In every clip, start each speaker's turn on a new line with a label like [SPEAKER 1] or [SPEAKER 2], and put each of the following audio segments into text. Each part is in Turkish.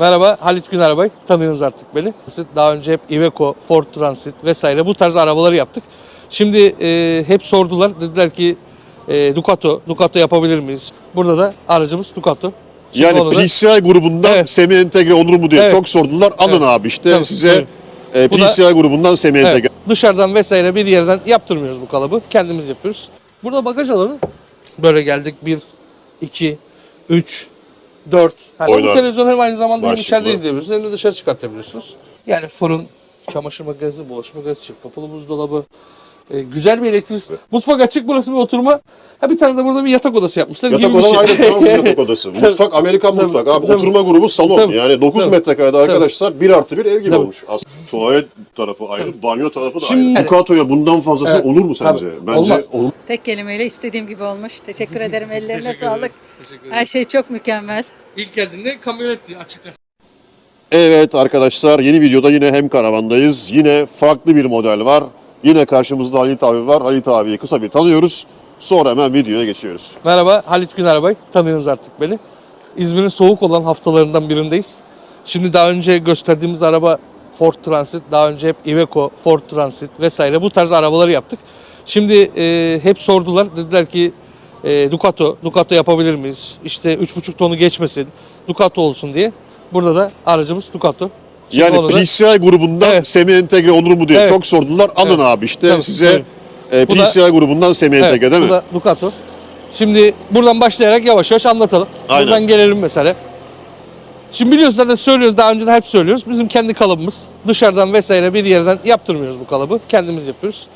[SPEAKER 1] Merhaba Halit Günerbay. Tanıyorsunuz artık beni. Daha önce hep Iveco, Ford Transit vesaire bu tarz arabaları yaptık. Şimdi e, hep sordular. Dediler ki e, Ducato, Ducato yapabilir miyiz? Burada da aracımız Ducato. Şimdi
[SPEAKER 2] Yani
[SPEAKER 1] da-
[SPEAKER 2] PCI grubundan
[SPEAKER 1] Evet.
[SPEAKER 2] semi entegre olur mu diye
[SPEAKER 1] Evet.
[SPEAKER 2] çok sordular. Alın
[SPEAKER 1] Evet.
[SPEAKER 2] abi işte
[SPEAKER 1] Tabii,
[SPEAKER 2] size
[SPEAKER 1] buyurun.
[SPEAKER 2] e,
[SPEAKER 1] Bu da-
[SPEAKER 2] PCI grubundan semi
[SPEAKER 1] Evet,
[SPEAKER 2] entegre.
[SPEAKER 1] dışarıdan vesaire bir yerden yaptırmıyoruz bu kalıbı. Kendimiz yapıyoruz. Burada bagaj alanı böyle geldik. 1, 2, 3, 4. Yani
[SPEAKER 2] Oynar.
[SPEAKER 1] bu televizyon hem aynı zamanda hem
[SPEAKER 2] Başlıklı.
[SPEAKER 1] içeride izleyebiliyorsunuz hem de dışarı çıkartabiliyorsunuz. Yani fırın, çamaşır makinesi, bulaşık makinesi, çift kapılı buzdolabı. e, güzel bir elektrik. Mutfak açık burası bir oturma. Ha bir tane de burada bir yatak odası yapmışlar
[SPEAKER 2] Yatak
[SPEAKER 1] gibi bir
[SPEAKER 2] odası
[SPEAKER 1] şey.
[SPEAKER 2] ayrı Fransız yatak odası. Mutfak Amerikan
[SPEAKER 1] Tabii,
[SPEAKER 2] mutfak abi.
[SPEAKER 1] tabii.
[SPEAKER 2] Oturma grubu salon.
[SPEAKER 1] Tabii.
[SPEAKER 2] Yani 9
[SPEAKER 1] Tabii.
[SPEAKER 2] metrekarede arkadaşlar 1 artı 1 ev gibi
[SPEAKER 1] Tabii.
[SPEAKER 2] olmuş. Aslında tuvalet tarafı ayrı, banyo tarafı da
[SPEAKER 1] Şimdi-
[SPEAKER 2] ayrı. Ducato'ya bundan fazlası
[SPEAKER 1] Evet.
[SPEAKER 2] olur mu sence?
[SPEAKER 1] Tabii.
[SPEAKER 2] Bence
[SPEAKER 1] Olmaz.
[SPEAKER 3] Tek kelimeyle istediğim gibi olmuş. Teşekkür ederim. Ellerine
[SPEAKER 1] Teşekkür
[SPEAKER 3] sağlık. Her şey çok mükemmel.
[SPEAKER 1] İlk geldiğinde kamyonetti açık
[SPEAKER 2] Evet arkadaşlar yeni videoda yine hem karavandayız. Yine farklı bir model var. Yine karşımızda Halit abi var. Halit abiyi kısa bir tanıyoruz. Sonra hemen videoya geçiyoruz.
[SPEAKER 1] Merhaba Halit Günerbay. Tanıyorsunuz artık beni. İzmir'in soğuk olan haftalarından birindeyiz. Şimdi daha önce gösterdiğimiz araba Ford Transit. Daha önce hep Iveco, Ford Transit vesaire bu tarz arabaları yaptık. Şimdi e, hep sordular. Dediler ki e, Ducato, Ducato yapabilir miyiz? İşte 3,5 tonu geçmesin, Ducato olsun diye. Burada da aracımız Ducato. Şimdi
[SPEAKER 2] Yani
[SPEAKER 1] onu da-
[SPEAKER 2] PCI grubundan
[SPEAKER 1] Evet.
[SPEAKER 2] semi entegre olur mu diye
[SPEAKER 1] Evet.
[SPEAKER 2] çok sordular. Alın
[SPEAKER 1] Evet.
[SPEAKER 2] abi işte
[SPEAKER 1] Tabii,
[SPEAKER 2] size
[SPEAKER 1] buyurun.
[SPEAKER 2] e,
[SPEAKER 1] Bu da-
[SPEAKER 2] PCI grubundan semi
[SPEAKER 1] Evet,
[SPEAKER 2] entegre değil
[SPEAKER 1] bu
[SPEAKER 2] mi?
[SPEAKER 1] da Ducato. Şimdi buradan başlayarak yavaş yavaş anlatalım.
[SPEAKER 2] Aynen.
[SPEAKER 1] Buradan gelelim mesela. Şimdi biliyoruz zaten söylüyoruz daha önce de hep söylüyoruz. Bizim kendi kalıbımız. Dışarıdan vesaire bir yerden yaptırmıyoruz bu kalıbı. Kendimiz yapıyoruz.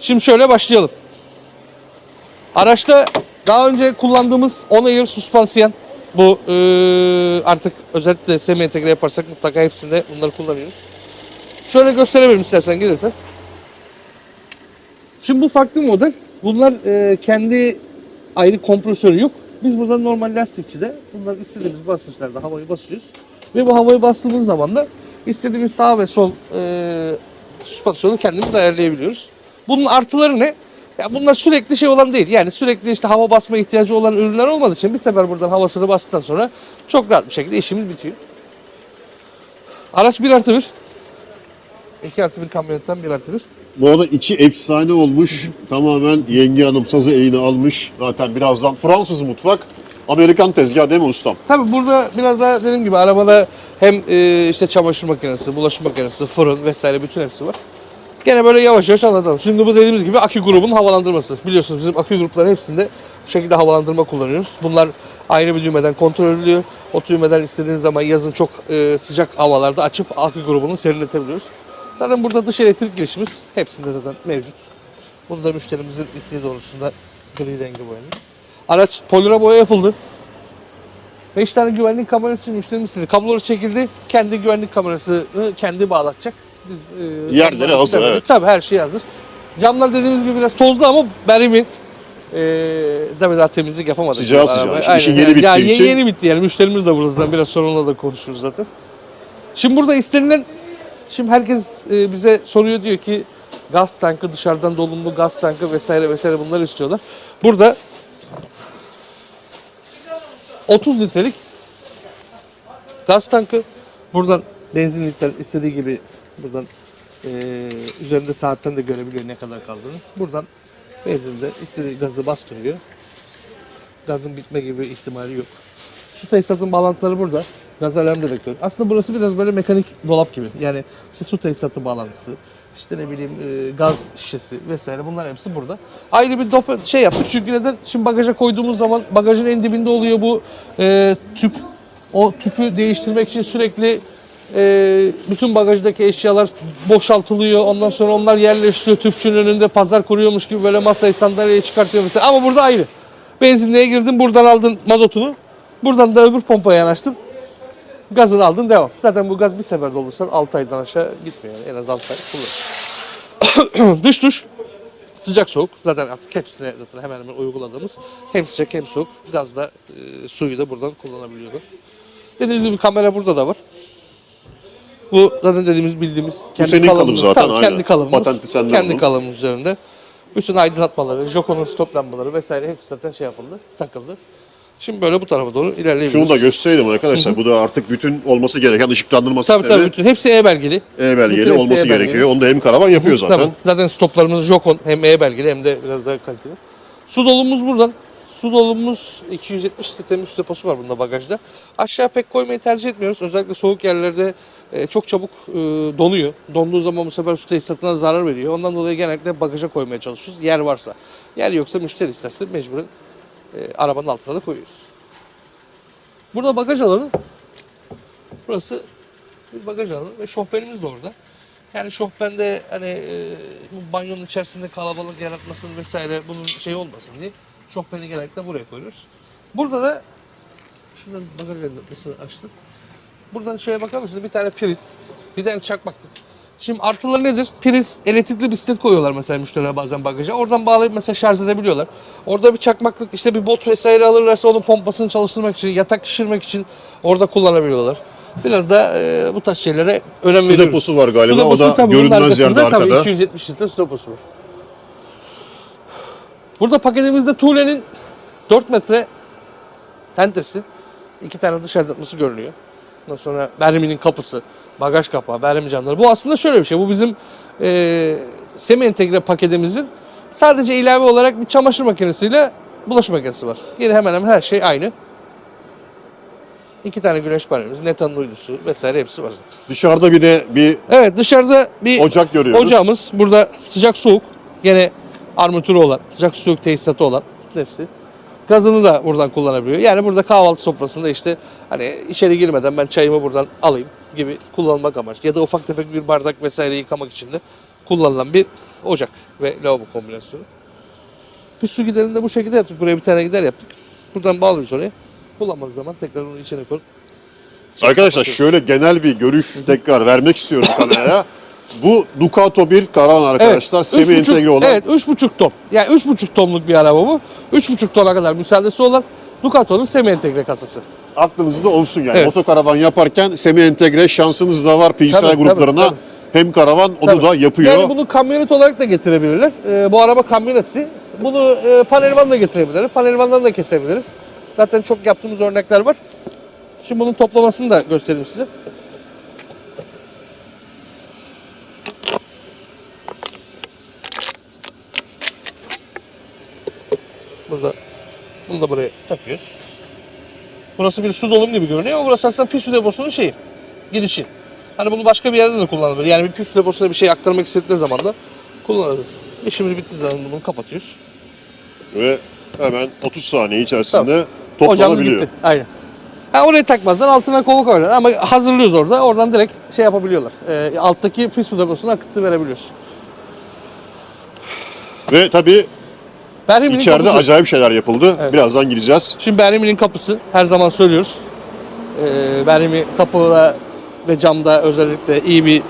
[SPEAKER 1] Şimdi şöyle başlayalım. Araçta daha önce kullandığımız on air süspansiyon. Bu eee, artık özellikle semi entegre yaparsak mutlaka hepsinde bunları kullanıyoruz. Şöyle gösterebilirim istersen gelirsen. Şimdi bu farklı model. Bunlar e, kendi ayrı kompresörü yok. Biz burada normal lastikçide bunlar istediğimiz basınçlarda havayı basıyoruz. Ve bu havayı bastığımız zaman da istediğimiz sağ ve sol e, süspansiyonu kendimiz ayarlayabiliyoruz. Bunun artıları ne? Ya bunlar sürekli şey olan değil. Yani sürekli işte hava basma ihtiyacı olan ürünler olmadığı için bir sefer buradan havasını bastıktan sonra çok rahat bir şekilde işimiz bitiyor. Araç 1 artı 1. 2 artı 1 kamyonetten 1 artı 1.
[SPEAKER 2] Bu arada içi efsane olmuş. Tamamen yenge hanım sazı eğini almış. Zaten birazdan Fransız mutfak. Amerikan tezgahı değil mi ustam?
[SPEAKER 1] Tabii burada biraz daha dediğim gibi arabada hem e, işte çamaşır makinesi, bulaşık makinesi, fırın vesaire bütün hepsi var. Gene böyle yavaş yavaş anlatalım. Şimdi bu dediğimiz gibi akü grubun havalandırması. Biliyorsunuz bizim akü grupların hepsinde bu şekilde havalandırma kullanıyoruz. Bunlar ayrı bir düğmeden kontrol ediliyor. O düğmeden istediğiniz zaman yazın çok e, sıcak havalarda açıp akü grubunu serinletebiliyoruz. Zaten burada dış elektrik girişimiz hepsinde zaten mevcut. Bunu da müşterimizin isteği doğrultusunda gri rengi boyanıyor. Araç polira boya yapıldı. 5 tane güvenlik kamerası için müşterimiz istedi. Kabloları çekildi. Kendi güvenlik kamerasını kendi bağlatacak. Biz e,
[SPEAKER 2] Yerleri hazır,
[SPEAKER 1] istemedik.
[SPEAKER 2] evet.
[SPEAKER 1] Tabii her şey hazır. Camlar dediğimiz gibi biraz tozlu ama berimin. E, tabii daha temizlik yapamadık.
[SPEAKER 2] Sıcağı sıcağı.
[SPEAKER 1] Arabaya.
[SPEAKER 2] Şimdi işin yeni
[SPEAKER 1] Yani-
[SPEAKER 2] bittiği
[SPEAKER 1] yani
[SPEAKER 2] için-
[SPEAKER 1] Yeni bitti yani. Müşterimiz de burada. Biraz sonra da konuşuruz zaten. Şimdi burada istenilen Şimdi herkes e, bize soruyor diyor ki gaz tankı dışarıdan dolumlu gaz tankı vesaire vesaire bunları istiyorlar. Burada 30 litrelik gaz tankı. Buradan benzinlikler istediği gibi buradan e, üzerinde saatten de görebiliyor ne kadar kaldığını. Buradan benzinde istediği gazı bastırıyor. Gazın bitme gibi ihtimali yok. Su tesisatın bağlantıları burada. Gaz alarm dedektörü. Aslında burası biraz böyle mekanik dolap gibi. Yani işte su tesisatı bağlantısı, işte ne bileyim e, gaz şişesi vesaire bunlar hepsi burada. Ayrı bir dop şey yaptık çünkü neden? Şimdi bagaja koyduğumuz zaman bagajın en dibinde oluyor bu e, tüp. O tüpü değiştirmek için sürekli e, bütün bagajdaki eşyalar boşaltılıyor. Ondan sonra onlar yerleştiriyor. Tüpçünün önünde pazar kuruyormuş gibi böyle masayı sandalyeyi çıkartıyor mesela. Ama burada ayrı. Benzinliğe girdin buradan aldın mazotunu. Buradan da öbür pompaya yanaştın. Gazını aldın devam. Zaten bu gaz bir sefer dolursan 6 aydan aşağı gitmiyor. Yani. En az 6 ay kullan. Dış duş. Sıcak soğuk. Zaten artık hepsine zaten hemen hemen uyguladığımız hem sıcak hem soğuk gazda e, suyu da buradan kullanabiliyordu. Dediğimiz gibi kamera burada da var. Bu zaten dediğimiz bildiğimiz kendi
[SPEAKER 2] senin kalıbı
[SPEAKER 1] kalıbımız.
[SPEAKER 2] zaten,
[SPEAKER 1] Tabii,
[SPEAKER 2] aynen.
[SPEAKER 1] kendi kalıbımız.
[SPEAKER 2] Patenti senden
[SPEAKER 1] kendi
[SPEAKER 2] bunun.
[SPEAKER 1] kalıbımız üzerinde. Bütün aydınlatmaları, Joko'nun stop lambaları vesaire hepsi zaten şey yapıldı, takıldı. Şimdi böyle bu tarafa doğru ilerleyebiliriz.
[SPEAKER 2] Şunu da göstereyim arkadaşlar. Bu da artık bütün olması gereken ışıklandırma
[SPEAKER 1] Tabii
[SPEAKER 2] sistemi.
[SPEAKER 1] tabii bütün hepsi E belgeli.
[SPEAKER 2] E
[SPEAKER 1] Bütün
[SPEAKER 2] belgeli
[SPEAKER 1] hepsi
[SPEAKER 2] olması
[SPEAKER 1] E
[SPEAKER 2] gerekiyor. Onu da hem karavan yapıyor zaten.
[SPEAKER 1] Tabii. Zaten stoplarımız Jokon hem E belgeli hem de biraz daha kaliteli. Su dolumuz buradan. Su dolumuz 270 litre su deposu var bunda bagajda. Aşağı pek koymayı tercih etmiyoruz. Özellikle soğuk yerlerde e, çok çabuk e, donuyor. Donduğu zaman bu sefer su tesisatına zarar veriyor. Ondan dolayı genellikle bagaja koymaya çalışıyoruz. Yer varsa. Yer yoksa müşteri isterse mecburen e, arabanın altına da koyuyoruz. Burada bagaj alanı. Burası bir bagaj alanı ve şoförümüz de orada. Yani şofbende hani bu banyonun içerisinde kalabalık yaratmasın vesaire bunun şey olmasın diye şofbeni genellikle buraya koyuyoruz. Burada da şuradan bagaj aydınlatmasını açtım. Buradan şöyle bakar mısınız? Bir tane priz, bir tane çakmaklık. Şimdi artıları nedir? Priz, elektrikli bisiklet koyuyorlar mesela müşteriler bazen bagaja. Oradan bağlayıp mesela şarj edebiliyorlar. Orada bir çakmaklık, işte bir bot vesaire alırlarsa onun pompasını çalıştırmak için, yatak şişirmek için orada kullanabiliyorlar. Biraz da e, bu tarz şeylere önem
[SPEAKER 2] Su
[SPEAKER 1] veriyoruz.
[SPEAKER 2] deposu var galiba.
[SPEAKER 1] Su
[SPEAKER 2] O da
[SPEAKER 1] deposu tabii onun
[SPEAKER 2] görünmez yerde
[SPEAKER 1] arkasında tabii
[SPEAKER 2] arkada.
[SPEAKER 1] 270 litre su deposu var. Burada paketimizde Tule'nin 4 metre tentesi, iki tane dış aydınlatması görünüyor. Ondan sonra Bermi'nin kapısı, bagaj kapağı, Bermi camları. Bu aslında şöyle bir şey. Bu bizim e, semi entegre paketimizin sadece ilave olarak bir çamaşır makinesiyle bulaşık makinesi var. Geri hemen hemen her şey aynı. İki tane güneş panelimiz, Netan'ın uydusu vesaire hepsi var zaten.
[SPEAKER 2] Dışarıda bir de bir
[SPEAKER 1] Evet dışarıda bir
[SPEAKER 2] ocak görüyoruz.
[SPEAKER 1] ocağımız. Burada sıcak soğuk. Gene armatürü olan, sıcak soğuk tesisatı olan hepsi. Gazını da buradan kullanabiliyor. Yani burada kahvaltı sofrasında işte hani içeri girmeden ben çayımı buradan alayım gibi kullanmak amaçlı. Ya da ufak tefek bir bardak vesaire yıkamak için de kullanılan bir ocak ve lavabo kombinasyonu. Biz su giderini de bu şekilde yaptık. Buraya bir tane gider yaptık. Buradan bağlıyoruz oraya. Kullanmadığı zaman tekrar onu içine koyup
[SPEAKER 2] Arkadaşlar şöyle genel bir görüş tekrar vermek istiyorum kameraya. Bu Ducato bir karavan arkadaşlar. Semi
[SPEAKER 1] üç buçuk-
[SPEAKER 2] entegre olan.
[SPEAKER 1] Evet 3,5 ton. Yani 3,5 tonluk bir araba bu. 3,5 tona kadar müsaadesi olan Ducato'nun semi entegre kasası.
[SPEAKER 2] Aklınızda olsun yani.
[SPEAKER 1] Evet.
[SPEAKER 2] Otokaravan yaparken semi entegre şansınız da var PCI
[SPEAKER 1] Tabii,
[SPEAKER 2] gruplarına.
[SPEAKER 1] tabii,
[SPEAKER 2] Hem karavan onu
[SPEAKER 1] Tabii.
[SPEAKER 2] da yapıyor.
[SPEAKER 1] Yani bunu kamyonet olarak da getirebilirler. Ee, bu araba kamyonetti. Bunu e, panelvan da getirebiliriz. Panelvandan da kesebiliriz. Zaten çok yaptığımız örnekler var. Şimdi bunun toplamasını da göstereyim size. Burada bunu da buraya takıyoruz. Burası bir su dolum gibi görünüyor ama burası aslında pis su deposunun şeyi, girişi. Hani bunu başka bir yerde de kullanılabilir. Yani bir pis su deposuna bir şey aktarmak istedikleri zaman da kullanılabilir. İşimiz bittiği zaman bunu kapatıyoruz.
[SPEAKER 2] Ve hemen 30 saniye içerisinde
[SPEAKER 1] Ocağımız
[SPEAKER 2] toplanabiliyor.
[SPEAKER 1] bitti. Aynen. Ha, oraya takmazlar altına kova koyarlar ama hazırlıyoruz orada. Oradan direkt şey yapabiliyorlar. Ee, alttaki pis su deposuna akıtı verebiliyoruz.
[SPEAKER 2] Ve tabii
[SPEAKER 1] Berhim'in
[SPEAKER 2] içeride
[SPEAKER 1] kapısı.
[SPEAKER 2] acayip şeyler yapıldı.
[SPEAKER 1] Evet.
[SPEAKER 2] Birazdan gireceğiz.
[SPEAKER 1] Şimdi Berhim'in kapısı her zaman söylüyoruz. Ee, Berhim'i kapıda ve camda özellikle iyi bir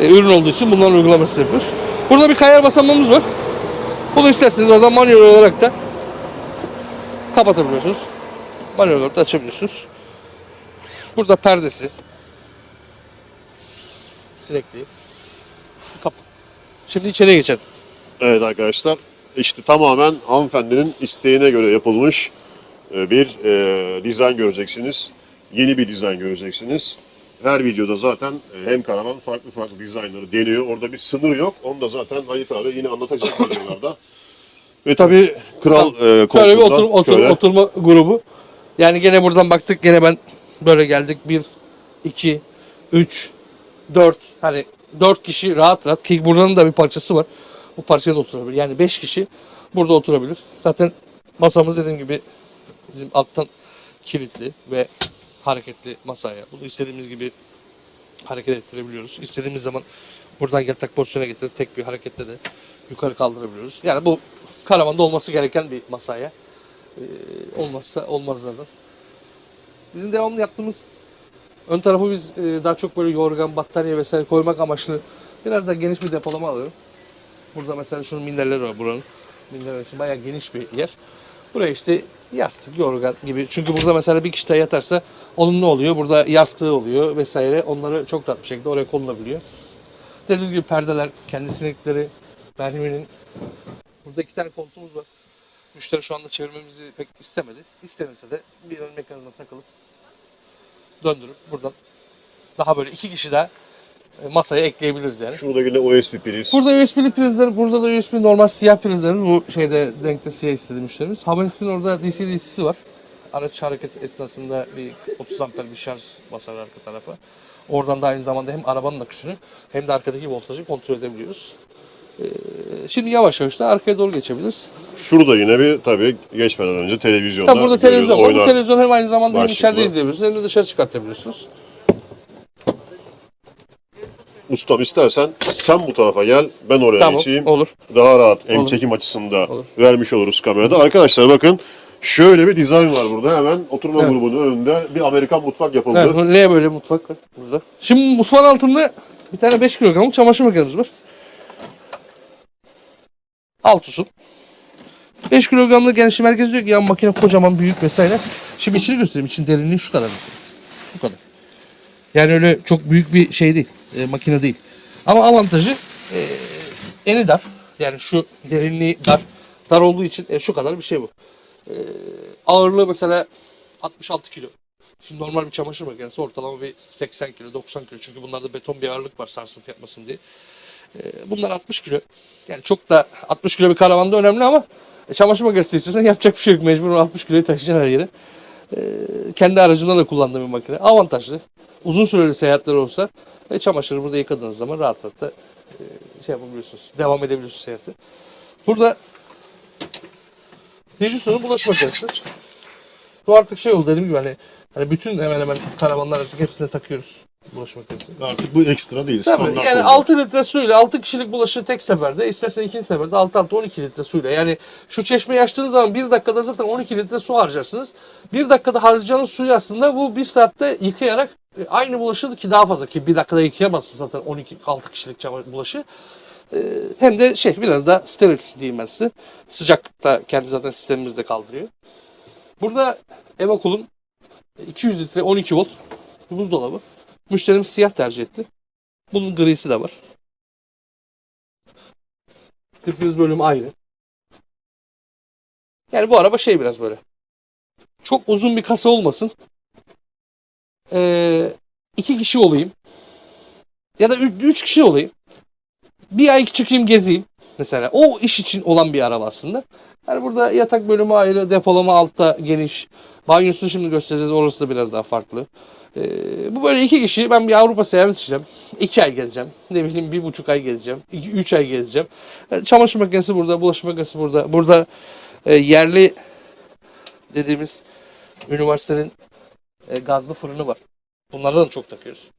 [SPEAKER 1] e, ürün olduğu için bunların uygulamasını yapıyoruz. Burada bir kayar basamamız var. Bunu isterseniz oradan manuel olarak da kapatabiliyorsunuz. Manuel olarak da açabiliyorsunuz. Burada perdesi. Sinekliği. Kapı. Şimdi içeriye geçelim.
[SPEAKER 2] Evet arkadaşlar işte tamamen hanımefendinin isteğine göre yapılmış e, bir e, dizayn göreceksiniz. Yeni bir dizayn göreceksiniz. Her videoda zaten e, hem karavan farklı farklı dizaynları deniyor. Orada bir sınır yok. Onu da zaten Halit abi yine anlatacak videolarda. Ve tabii kral e,
[SPEAKER 1] Şöyle bir otur, otur,
[SPEAKER 2] şöyle-
[SPEAKER 1] oturma grubu. Yani gene buradan baktık gene ben böyle geldik. 1, 2, 3, 4. Hani 4 kişi rahat rahat ki buranın da bir parçası var. Bu parçaya da oturabilir. Yani 5 kişi burada oturabilir. Zaten masamız dediğim gibi bizim alttan kilitli ve hareketli masaya. Bunu istediğimiz gibi hareket ettirebiliyoruz. İstediğimiz zaman buradan yatak pozisyona getirip tek bir hareketle de yukarı kaldırabiliyoruz. Yani bu karavanda olması gereken bir masaya. Ee, olmazsa olmazlardan. Bizim devamlı yaptığımız ön tarafı biz e, daha çok böyle yorgan, battaniye vesaire koymak amaçlı biraz da geniş bir depolama alıyorum. Burada mesela şunun minderleri var buranın. Minderler için bayağı geniş bir yer. Buraya işte yastık, yorgan gibi. Çünkü burada mesela bir kişi de yatarsa onun ne oluyor? Burada yastığı oluyor vesaire. Onları çok rahat bir şekilde oraya konulabiliyor. Dediğimiz gibi perdeler, kendi sinekleri, Berhimi'nin. Burada iki tane koltuğumuz var. Müşteri şu anda çevirmemizi pek istemedi. İstenirse de bir ön mekanizma takılıp döndürüp buradan daha böyle iki kişi daha masaya ekleyebiliriz yani.
[SPEAKER 2] Şurada yine USB priz.
[SPEAKER 1] Burada USB'li prizler, burada da USB normal siyah prizlerin bu şeyde renkte siyah istedi müşterimiz. Havanis'in orada DC DC'si var. Araç hareket esnasında bir 30 amper bir şarj basar arka tarafa. Oradan da aynı zamanda hem arabanın akışını hem de arkadaki voltajı kontrol edebiliyoruz. Ee, şimdi yavaş yavaş da arkaya doğru geçebiliriz.
[SPEAKER 2] Şurada yine bir tabii geçmeden önce televizyonda
[SPEAKER 1] Tabi burada
[SPEAKER 2] görüyoruz,
[SPEAKER 1] televizyon var. Bu
[SPEAKER 2] oynar.
[SPEAKER 1] televizyon hem aynı zamanda hem
[SPEAKER 2] Başlıklı.
[SPEAKER 1] içeride izleyebiliyorsunuz hem de dışarı çıkartabiliyorsunuz.
[SPEAKER 2] Ustam istersen sen bu tarafa gel, ben oraya
[SPEAKER 1] Tamam,
[SPEAKER 2] geçeyim.
[SPEAKER 1] olur.
[SPEAKER 2] Daha rahat hem
[SPEAKER 1] Olur.
[SPEAKER 2] çekim açısında
[SPEAKER 1] Olur.
[SPEAKER 2] vermiş oluruz kamerada. Arkadaşlar bakın şöyle bir dizayn var burada. Hemen oturma
[SPEAKER 1] Evet.
[SPEAKER 2] grubunun önünde bir Amerikan mutfak yapıldı.
[SPEAKER 1] Evet, L böyle mutfak var burada. Şimdi mutfağın altında bir tane 5 kilogramlık çamaşır makinemiz var. Alt usul. 5 kilogramlık genişim herkes diyor ki ya makine kocaman büyük vesaire. Şimdi içini göstereyim. İçin derinliği şu kadar. Bu kadar. Yani öyle çok büyük bir şey değil. E, makine değil. Ama avantajı e, eni dar. Yani şu derinliği dar. Dar olduğu için e, şu kadar bir şey bu. E, ağırlığı mesela 66 kilo. Şimdi normal bir çamaşır makinesi ortalama bir 80 kilo, 90 kilo. Çünkü bunlarda beton bir ağırlık var sarsıntı yapmasın diye. Ee, bunlar 60 kilo. Yani çok da 60 kilo bir karavanda önemli ama e, çamaşır makinesi istiyorsan yapacak bir şey yok. Mecbur 60 kiloyu taşıyacaksın her yere. Ee, kendi aracımda da kullandığım bir makine. Avantajlı. Uzun süreli seyahatler olsa e, çamaşırı burada yıkadığınız zaman rahat rahat da e, şey yapabiliyorsunuz. Devam edebiliyorsunuz seyahati. Burada Dijitsu'nun bulaşık makinesi. Bu artık şey oldu dediğim gibi hani, hani bütün hemen hemen karavanlar artık hepsine takıyoruz bulaşık makinesi.
[SPEAKER 2] Artık bu ekstra değil,
[SPEAKER 1] Tabii
[SPEAKER 2] standart
[SPEAKER 1] yani
[SPEAKER 2] oldu.
[SPEAKER 1] 6 litre suyla 6 kişilik bulaşığı tek seferde istersen ikinci seferde 6 6 12 litre suyla yani şu çeşmeyi açtığınız zaman 1 dakikada zaten 12 litre su harcarsınız. 1 dakikada harcayacağınız suyu aslında bu 1 saatte yıkayarak e, aynı bulaşığı ki daha fazla ki 1 dakikada yıkayamazsın zaten 12 6 kişilik bulaşığı. E, Hem de şey biraz da steril diyeyim ben size. Sıcak da kendi zaten sistemimizde kaldırıyor. Burada Evacool'un 200 litre 12 volt bir buzdolabı. Müşterimiz siyah tercih etti. Bunun grisi de var. Difriz bölümü ayrı. Yani bu araba şey biraz böyle. Çok uzun bir kasa olmasın. Ee, iki kişi olayım. Ya da üç, üç kişi olayım. Bir ay çıkayım gezeyim. Mesela o iş için olan bir araba aslında. Yani burada yatak bölümü ayrı, depolama altta geniş. Banyosunu şimdi göstereceğiz. Orası da biraz daha farklı. Ee, bu böyle iki kişi ben bir Avrupa seyahati çekeceğim. İki ay gezeceğim. Ne bileyim bir buçuk ay gezeceğim. İki, üç ay gezeceğim. Ee, çamaşır makinesi burada, bulaşık makinesi burada. Burada e, yerli dediğimiz üniversitenin e, gazlı fırını var. Bunlardan da çok takıyoruz.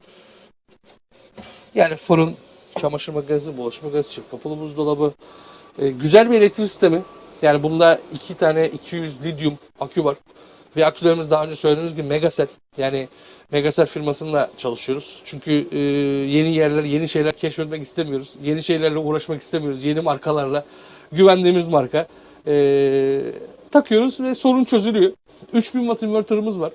[SPEAKER 1] Yani fırın, çamaşır makinesi, bulaşık makinesi, çift kapılı buzdolabı. E, güzel bir elektrik sistemi. Yani bunda iki tane 200 lityum akü var. Ve akülerimiz daha önce söylediğimiz gibi Megacell. Yani Megacell firmasıyla çalışıyoruz. Çünkü e, yeni yerler, yeni şeyler keşfetmek istemiyoruz. Yeni şeylerle uğraşmak istemiyoruz. Yeni markalarla. Güvendiğimiz marka. E, takıyoruz ve sorun çözülüyor. 3000 watt invertörümüz var.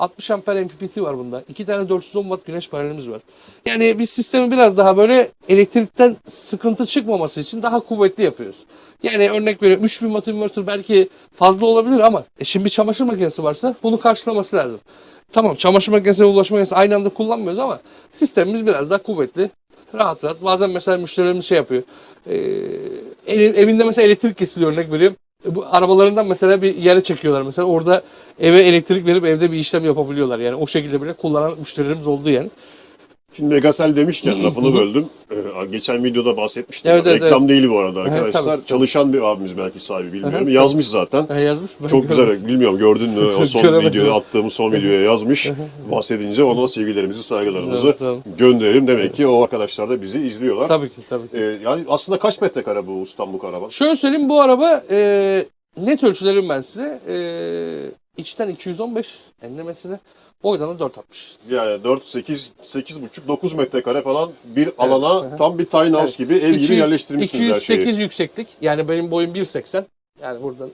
[SPEAKER 1] 60 amper MPPT var bunda. İki tane 410 watt güneş panelimiz var. Yani biz sistemi biraz daha böyle elektrikten sıkıntı çıkmaması için daha kuvvetli yapıyoruz. Yani örnek veriyorum 3000 watt inverter belki fazla olabilir ama e şimdi bir çamaşır makinesi varsa bunu karşılaması lazım. Tamam çamaşır makinesi ve bulaşık makinesi aynı anda kullanmıyoruz ama sistemimiz biraz daha kuvvetli. Rahat rahat. Bazen mesela müşterilerimiz şey yapıyor. Ee, ev- evinde mesela elektrik kesiliyor örnek veriyorum. E, Bu arabalarından mesela bir yere çekiyorlar mesela orada eve elektrik verip evde bir işlem yapabiliyorlar. Yani o şekilde bile kullanan müşterilerimiz oldu yani.
[SPEAKER 2] Şimdi Megasel demişken lafını böldüm. Ee, geçen videoda bahsetmiştim.
[SPEAKER 1] Evet, evet,
[SPEAKER 2] Reklam değil bu arada
[SPEAKER 1] Evet,
[SPEAKER 2] arkadaşlar.
[SPEAKER 1] tabii.
[SPEAKER 2] Çalışan bir abimiz belki sahibi bilmiyorum.
[SPEAKER 1] Aha,
[SPEAKER 2] Yazmış zaten.
[SPEAKER 1] Ha, yazmış. Ben
[SPEAKER 2] Çok
[SPEAKER 1] görmedim.
[SPEAKER 2] güzel. Bilmiyorum gördün mü o son
[SPEAKER 1] Göremedim.
[SPEAKER 2] videoya attığımız son videoya yazmış. Bahsedince ona sevgilerimizi, saygılarımızı
[SPEAKER 1] Evet, tamam.
[SPEAKER 2] gönderelim. Demek ki o arkadaşlar da bizi izliyorlar.
[SPEAKER 1] Tabii ki tabii ki.
[SPEAKER 2] Ee, yani aslında kaç metrekare bu ustam bu karavan?
[SPEAKER 1] Şöyle söyleyeyim bu araba e, net ölçülerim ben size. E, içten 215 enlemesine boydan da 4.60.
[SPEAKER 2] Yani 4, 8, 8,5, 9 metrekare falan bir alana
[SPEAKER 1] Aha.
[SPEAKER 2] tam bir tiny house
[SPEAKER 1] Evet.
[SPEAKER 2] gibi ev gibi
[SPEAKER 1] 200
[SPEAKER 2] yerleştirmişsiniz her şeyi.
[SPEAKER 1] 208 yükseklik. Yani benim boyum 1.80. Yani buradan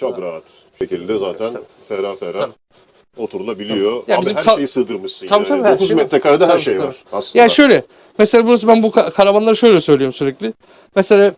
[SPEAKER 2] Çok rahat. Bu şekilde zaten
[SPEAKER 1] Tabii.
[SPEAKER 2] ferah ferah
[SPEAKER 1] Tabii.
[SPEAKER 2] oturulabiliyor.
[SPEAKER 1] Ya
[SPEAKER 2] Abi her şeyi sığdırmışsın
[SPEAKER 1] Tabii,
[SPEAKER 2] yani.
[SPEAKER 1] tabii, her
[SPEAKER 2] 9
[SPEAKER 1] şey var.
[SPEAKER 2] metrekarede her şey
[SPEAKER 1] tabii.
[SPEAKER 2] var aslında.
[SPEAKER 1] Yani şöyle. Mesela burası ben bu ka- karavanları şöyle söylüyorum sürekli. Mesela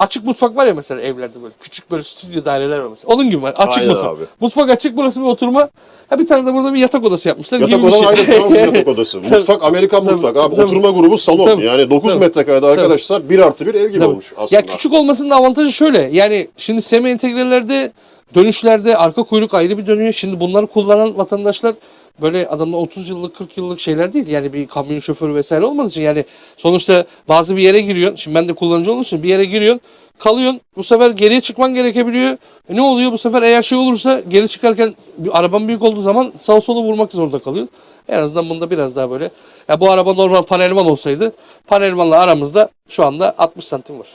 [SPEAKER 1] açık mutfak var ya mesela evlerde böyle küçük böyle stüdyo daireler var mesela. Onun gibi var. Açık
[SPEAKER 2] Aynen
[SPEAKER 1] mutfak.
[SPEAKER 2] abi.
[SPEAKER 1] Mutfak açık burası bir oturma. Ha bir tane de burada bir yatak odası yapmışlar
[SPEAKER 2] Yatak
[SPEAKER 1] gibi bir
[SPEAKER 2] odası
[SPEAKER 1] şey.
[SPEAKER 2] aynı Fransız yatak odası. Mutfak Amerikan
[SPEAKER 1] Tabii,
[SPEAKER 2] mutfak abi.
[SPEAKER 1] tabii.
[SPEAKER 2] Oturma grubu salon.
[SPEAKER 1] Tabii,
[SPEAKER 2] Yani 9
[SPEAKER 1] tabii.
[SPEAKER 2] metrekarede arkadaşlar 1 artı 1 ev gibi
[SPEAKER 1] Tabii.
[SPEAKER 2] olmuş aslında.
[SPEAKER 1] Ya küçük olmasının avantajı şöyle. Yani şimdi semi entegrelerde dönüşlerde arka kuyruk ayrı bir dönüyor. Şimdi bunları kullanan vatandaşlar böyle adamlar 30 yıllık 40 yıllık şeyler değil. Yani bir kamyon şoförü vesaire olmadığı için yani sonuçta bazı bir yere giriyorsun. Şimdi ben de kullanıcı olduğum için bir yere giriyorsun. Kalıyorsun. Bu sefer geriye çıkman gerekebiliyor. E ne oluyor bu sefer eğer şey olursa geri çıkarken bir araban büyük olduğu zaman sağ sola vurmak zorunda kalıyor. En azından bunda biraz daha böyle. Ya bu araba normal panelvan olsaydı panelvanla aramızda şu anda 60 santim var.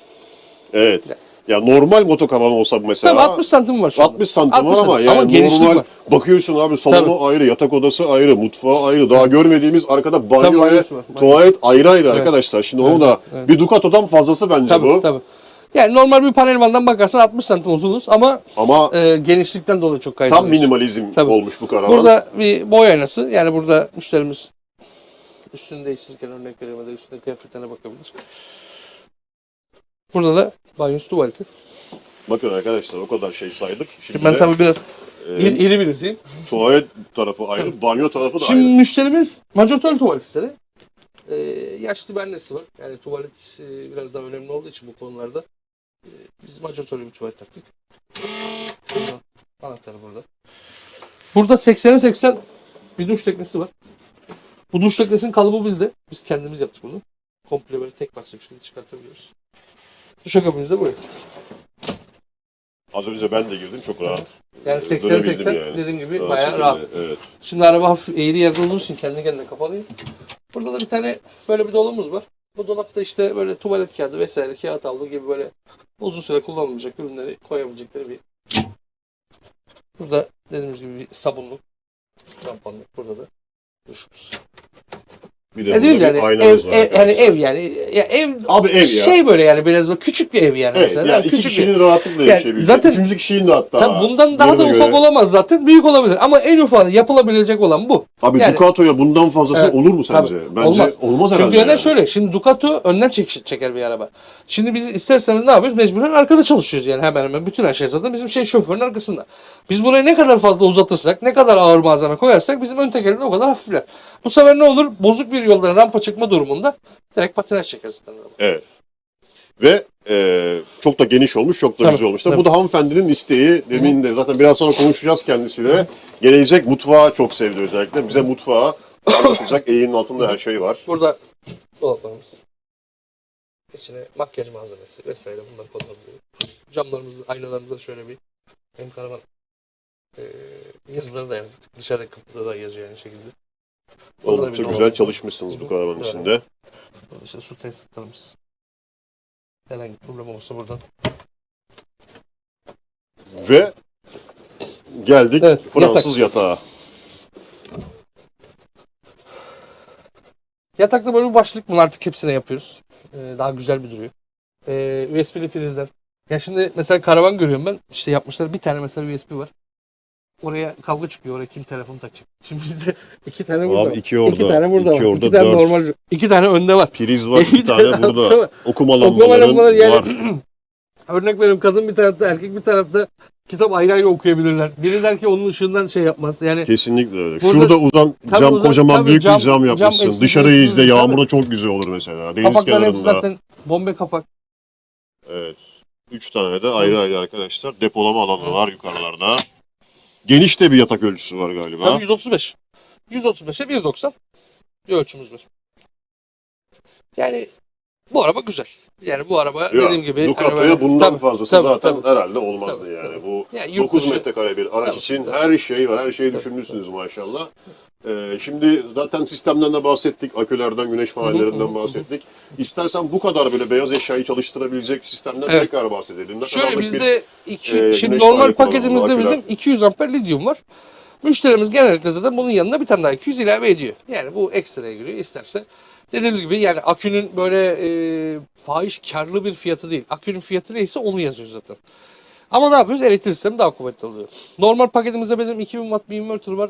[SPEAKER 2] Evet. Ya normal motokavan olsa bu mesela
[SPEAKER 1] Tabii 60 santim var şu anda.
[SPEAKER 2] 60 santim var
[SPEAKER 1] 60
[SPEAKER 2] ama
[SPEAKER 1] santim.
[SPEAKER 2] yani
[SPEAKER 1] Ama genişlik
[SPEAKER 2] normal
[SPEAKER 1] var.
[SPEAKER 2] bakıyorsun abi salonu ayrı, yatak odası ayrı, mutfağı ayrı. Daha görmediğimiz arkada banyo
[SPEAKER 1] Tabii,
[SPEAKER 2] ve
[SPEAKER 1] banyosu var, banyo.
[SPEAKER 2] tuvalet ayrı ayrı
[SPEAKER 1] Evet.
[SPEAKER 2] arkadaşlar. Şimdi onu da
[SPEAKER 1] evet.
[SPEAKER 2] bir Ducato'dan fazlası bence
[SPEAKER 1] Tabii
[SPEAKER 2] bu.
[SPEAKER 1] tabii. Yani normal bir panelvandan bakarsan 60 santim uzunuz ama
[SPEAKER 2] Ama
[SPEAKER 1] e, genişlikten dolayı çok
[SPEAKER 2] tam
[SPEAKER 1] kaydediyoruz.
[SPEAKER 2] minimalizm
[SPEAKER 1] Tabii.
[SPEAKER 2] olmuş bu karavan.
[SPEAKER 1] Burada bir boy aynası. Yani burada müşterimiz üstünü değiştirirken örnek da üstündeki kıyafetlerine bakabilir. Burada da banyosu tuvaleti.
[SPEAKER 2] Bakın arkadaşlar o kadar şey saydık. Şimdi
[SPEAKER 1] ben
[SPEAKER 2] de,
[SPEAKER 1] tabii biraz
[SPEAKER 2] e,
[SPEAKER 1] iri, iri birisiyim.
[SPEAKER 2] tuvalet tarafı ayrı, banyo tarafı da
[SPEAKER 1] Şimdi
[SPEAKER 2] ayrı.
[SPEAKER 1] müşterimiz majörtörlü tuvalet istedi. Ee, yaşlı bir annesi var. Yani tuvalet e, biraz daha önemli olduğu için bu konularda. e, biz majörtörlü bir tuvalet taktık. Anahtarı burada. Burada 80'e 80 bir duş teknesi var. Bu duş teknesinin kalıbı bizde. Biz kendimiz yaptık bunu. Komple böyle tek parça bir şekilde çıkartabiliyoruz. Duşakabimiz de böyle.
[SPEAKER 2] Az önce ben de girdim çok rahat.
[SPEAKER 1] Yani
[SPEAKER 2] Ee,
[SPEAKER 1] 80'e
[SPEAKER 2] dönebildim
[SPEAKER 1] 80
[SPEAKER 2] yani.
[SPEAKER 1] dediğim gibi
[SPEAKER 2] Rahat
[SPEAKER 1] bayağı
[SPEAKER 2] şekilde,
[SPEAKER 1] rahat.
[SPEAKER 2] Evet.
[SPEAKER 1] Şimdi araba hafif eğri yerde olduğu için kendi kendine kapanıyor. Burada da bir tane böyle bir dolabımız var. Bu dolapta işte böyle tuvalet kağıdı vesaire kağıt havlu gibi böyle uzun süre kullanılmayacak ürünleri koyabilecekleri bir Burada dediğimiz gibi bir sabunluk, şampuanlık burada da duşumuz.
[SPEAKER 2] Bir de bir
[SPEAKER 1] yani
[SPEAKER 2] aynamız
[SPEAKER 1] ev,
[SPEAKER 2] var
[SPEAKER 1] ev, yani ev yani ya ev
[SPEAKER 2] Abi ev ya.
[SPEAKER 1] şey böyle yani biraz böyle küçük bir ev yani
[SPEAKER 2] Evet,
[SPEAKER 1] mesela.
[SPEAKER 2] yani iki
[SPEAKER 1] küçük bir
[SPEAKER 2] kişinin rahatlıkla
[SPEAKER 1] Yani
[SPEAKER 2] yaşayabileceği.
[SPEAKER 1] zaten-
[SPEAKER 2] Üçüncü kişinin de hatta.
[SPEAKER 1] Tabii bundan daha da
[SPEAKER 2] duruma
[SPEAKER 1] ufak
[SPEAKER 2] göre.
[SPEAKER 1] olamaz zaten. Büyük olabilir ama en ufak yapılabilecek olan bu.
[SPEAKER 2] Abi
[SPEAKER 1] Yani-
[SPEAKER 2] Ducato'ya bundan fazlası
[SPEAKER 1] Evet,
[SPEAKER 2] olur mu sence?
[SPEAKER 1] tabii.
[SPEAKER 2] Bence
[SPEAKER 1] Olmaz.
[SPEAKER 2] olmaz, herhalde.
[SPEAKER 1] Çünkü neden
[SPEAKER 2] yani.
[SPEAKER 1] şöyle. Şimdi Ducato önden çek- çeker bir araba. Şimdi biz isterseniz ne yapıyoruz? Mecburen arkada çalışıyoruz yani hemen hemen. Bütün her şey zaten bizim şey şoförün arkasında. Biz burayı ne kadar fazla uzatırsak, ne kadar ağır malzeme koyarsak bizim ön tekerler o kadar hafifler. Bu sefer ne olur? Bozuk bir yoldan rampa çıkma durumunda direkt patinaj çeker zaten araba.
[SPEAKER 2] Evet. Ve e, çok da geniş olmuş, çok da
[SPEAKER 1] Tabii,
[SPEAKER 2] güzel olmuş. Tabii. Bu da hanımefendinin isteği. Demin de zaten biraz sonra konuşacağız kendisiyle. Gelecek mutfağı çok sevdi özellikle. Bize mutfağı anlatacak. Eğinin altında her şey var.
[SPEAKER 1] Burada dolaplarımız. İçine makyaj malzemesi vesaire bunları kullanabiliyoruz. Camlarımızda, aynalarımızda şöyle bir hem karavan eee yazıları da yazdık. Dışarıdaki kapıda da yazıyor aynı şekilde.
[SPEAKER 2] Oldukça güzel
[SPEAKER 1] var.
[SPEAKER 2] çalışmışsınız bu karavanın
[SPEAKER 1] Evet.
[SPEAKER 2] içinde.
[SPEAKER 1] Burada işte su tesisatlarımız. Herhangi bir problem olursa buradan.
[SPEAKER 2] Ve geldik
[SPEAKER 1] Evet,
[SPEAKER 2] Fransız yatağa.
[SPEAKER 1] Yatakta böyle bir başlık bunu artık hepsine yapıyoruz. Ee, daha güzel bir duruyor. Ee, USB'li prizler. Ya şimdi mesela karavan görüyorum ben. İşte yapmışlar bir tane mesela USB var. Oraya kavga çıkıyor. Oraya kim telefon takacak. Şimdi bizde iki tane burada
[SPEAKER 2] Abi
[SPEAKER 1] var.
[SPEAKER 2] iki orada,
[SPEAKER 1] iki tane burada
[SPEAKER 2] iki
[SPEAKER 1] var.
[SPEAKER 2] orada,
[SPEAKER 1] iki tane
[SPEAKER 2] dört.
[SPEAKER 1] normal. iki tane önde var.
[SPEAKER 2] Priz var,
[SPEAKER 1] İki
[SPEAKER 2] bir tane
[SPEAKER 1] tane
[SPEAKER 2] burada. Okuma lambaların
[SPEAKER 1] lambaları yani-
[SPEAKER 2] var.
[SPEAKER 1] Örnek veriyorum kadın bir tarafta erkek bir tarafta kitap ayrı ayrı okuyabilirler. Biri der ki onun ışığından şey yapmaz. Yani
[SPEAKER 2] Kesinlikle öyle.
[SPEAKER 1] Burada-
[SPEAKER 2] Şurada uzan
[SPEAKER 1] Tabii
[SPEAKER 2] cam
[SPEAKER 1] uzan-
[SPEAKER 2] kocaman
[SPEAKER 1] tabii
[SPEAKER 2] büyük
[SPEAKER 1] cam-
[SPEAKER 2] bir cam
[SPEAKER 1] cam
[SPEAKER 2] yapmışsın.
[SPEAKER 1] esnetiyorsun,
[SPEAKER 2] Dışarıyı izle yağmurda çok güzel olur mesela. Deniz
[SPEAKER 1] kapakların hepsi
[SPEAKER 2] kenarında.
[SPEAKER 1] zaten bombe kapak.
[SPEAKER 2] Evet. Üç tane de ayrı ayrı arkadaşlar. Depolama alanı var yukarılarda. Geniş de bir yatak ölçüsü var galiba.
[SPEAKER 1] Tabii 135. 135'e 1.90 bir ölçümüz var. Yani bu araba güzel. Yani bu araba
[SPEAKER 2] Yok,
[SPEAKER 1] dediğim gibi hani
[SPEAKER 2] Ducato'ya
[SPEAKER 1] böyle-
[SPEAKER 2] bundan
[SPEAKER 1] Tabii,
[SPEAKER 2] fazlası
[SPEAKER 1] tabii,
[SPEAKER 2] zaten
[SPEAKER 1] tabii.
[SPEAKER 2] herhalde olmazdı
[SPEAKER 1] Tabii,
[SPEAKER 2] yani.
[SPEAKER 1] tabii.
[SPEAKER 2] Bu
[SPEAKER 1] Yani yurt
[SPEAKER 2] 9
[SPEAKER 1] dışı-
[SPEAKER 2] metrekare bir araç
[SPEAKER 1] Tabii,
[SPEAKER 2] için
[SPEAKER 1] tabii.
[SPEAKER 2] her şey var. Her şeyi düşünmüşsünüz maşallah. Ee, şimdi zaten sistemden de bahsettik. Akülerden, güneş panellerinden bahsettik. İstersen bu kadar böyle beyaz eşyayı çalıştırabilecek sistemden
[SPEAKER 1] Evet.
[SPEAKER 2] tekrar bahsedelim. Ne
[SPEAKER 1] Şöyle bizde iki,
[SPEAKER 2] e,
[SPEAKER 1] şimdi normal paketimizde bizim 200 amper lityum var. Müşterimiz genellikle zaten bunun yanına bir tane daha 200 ilave ediyor. Yani bu ekstraya giriyor isterse. Dediğimiz gibi yani akünün böyle e, fahiş karlı bir fiyatı değil. Akünün fiyatı neyse onu yazıyor zaten. Ama ne yapıyoruz? Elektrik sistemi daha kuvvetli oluyor. Normal paketimizde bizim 2000 watt bir inverter var.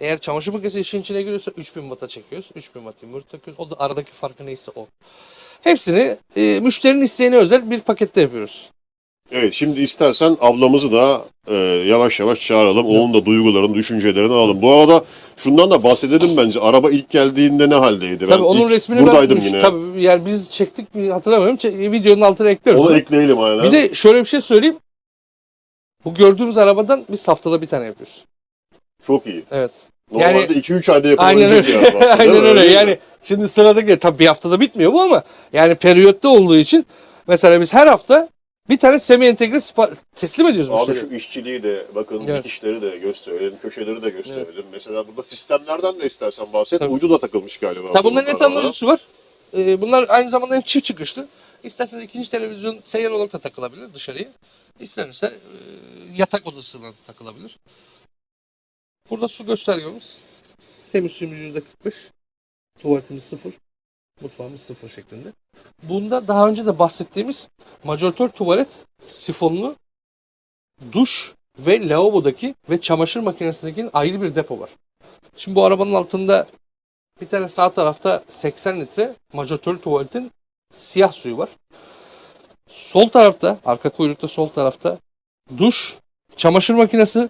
[SPEAKER 1] Eğer çamaşır makinesi işin içine giriyorsa 3000 watt'a çekiyoruz. 3000 watt inverter takıyoruz. O da aradaki farkı neyse o. Hepsini e, müşterinin isteğine özel bir pakette yapıyoruz.
[SPEAKER 2] Evet şimdi istersen ablamızı da e, yavaş yavaş çağıralım. Onun da duygularını, düşüncelerini alalım. Bu arada şundan da bahsedelim bence. Araba ilk geldiğinde ne haldeydi?
[SPEAKER 1] Tabii onun
[SPEAKER 2] ilk
[SPEAKER 1] resmini ben
[SPEAKER 2] buradaydım
[SPEAKER 1] düş-
[SPEAKER 2] yine.
[SPEAKER 1] Tabii yani biz çektik mi hatırlamıyorum. Çe- videonun altına ekleriz.
[SPEAKER 2] Onu ekleyelim aynen.
[SPEAKER 1] Bir de şöyle bir şey söyleyeyim. Bu gördüğünüz arabadan biz haftada bir tane yapıyoruz.
[SPEAKER 2] Çok iyi.
[SPEAKER 1] Evet.
[SPEAKER 2] Normalde
[SPEAKER 1] Yani-
[SPEAKER 2] 2-3 ayda
[SPEAKER 1] Aynen
[SPEAKER 2] yapılabilecek
[SPEAKER 1] öyle.
[SPEAKER 2] bir araba aslında,
[SPEAKER 1] Aynen öyle.
[SPEAKER 2] mi?
[SPEAKER 1] Yani şimdi sıradaki tabii bir haftada bitmiyor bu ama yani periyotta olduğu için mesela biz her hafta bir tane semi entegre sipar- teslim ediyoruz
[SPEAKER 2] Abi
[SPEAKER 1] müşteriye.
[SPEAKER 2] şu işçiliği de bakın
[SPEAKER 1] Evet.
[SPEAKER 2] dikişleri de gösterelim, köşeleri de gösterelim. Mesela burada sistemlerden de istersen bahset.
[SPEAKER 1] Tabii.
[SPEAKER 2] Uydu da takılmış galiba.
[SPEAKER 1] Tabii bunların
[SPEAKER 2] bu
[SPEAKER 1] net
[SPEAKER 2] arabada.
[SPEAKER 1] anlayıcısı var. Ee, bunlar aynı zamanda hem çift çıkışlı. İsterseniz ikinci televizyon seyyar olarak da takılabilir dışarıya. İstenirse e, yatak odasına da takılabilir. Burada su göstergemiz. Temiz suyumuz %45. Tuvaletimiz sıfır. Mutfağımız sıfır şeklinde. Bunda daha önce de bahsettiğimiz majoratör tuvalet sifonlu duş ve lavabodaki ve çamaşır makinesindeki ayrı bir depo var. Şimdi bu arabanın altında bir tane sağ tarafta 80 litre majoratör tuvaletin siyah suyu var. Sol tarafta, arka kuyrukta sol tarafta duş, çamaşır makinesi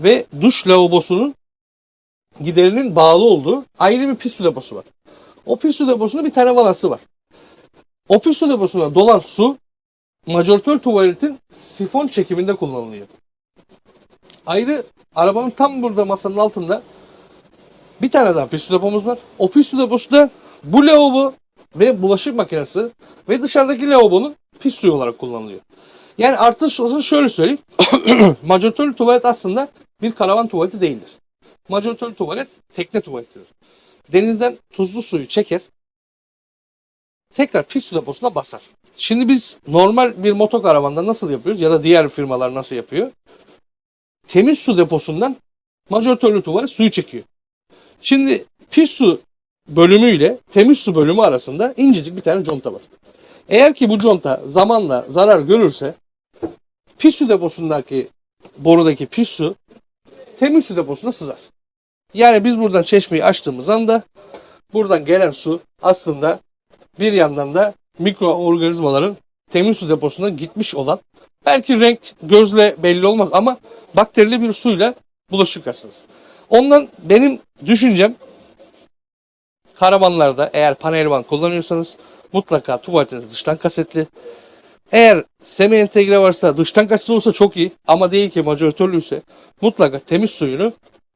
[SPEAKER 1] ve duş lavabosunun giderinin bağlı olduğu ayrı bir pis su deposu var. O pis su deposunda bir tane vanası var. O pis su deposuna dolan su majoratör tuvaletin sifon çekiminde kullanılıyor. Ayrı arabanın tam burada masanın altında bir tane daha pis su depomuz var. O pis su deposu da bu lavabo ve bulaşık makinesi ve dışarıdaki lavabonun pis suyu olarak kullanılıyor. Yani artış olsa şöyle söyleyeyim. Majoratörlü tuvalet aslında bir karavan tuvaleti değildir. Majoratörlü tuvalet tekne tuvaletidir. Denizden tuzlu suyu çeker. Tekrar pis su deposuna basar. Şimdi biz normal bir motokaravanda nasıl yapıyoruz ya da diğer firmalar nasıl yapıyor? Temiz su deposundan majoratörlü tuvalet suyu çekiyor. Şimdi pis su bölümüyle temiz su bölümü arasında incecik bir tane conta var. Eğer ki bu conta zamanla zarar görürse pis su deposundaki borudaki pis su temiz su deposuna sızar. Yani biz buradan çeşmeyi açtığımız anda buradan gelen su aslında bir yandan da mikroorganizmaların temiz su deposuna gitmiş olan belki renk gözle belli olmaz ama bakterili bir suyla bulaşık yıkarsınız. Ondan benim düşüncem karavanlarda eğer panelvan kullanıyorsanız mutlaka tuvaletiniz dıştan kasetli. Eğer semi entegre varsa dıştan kasetli olsa çok iyi ama değil ki majoratörlüyse mutlaka temiz suyunu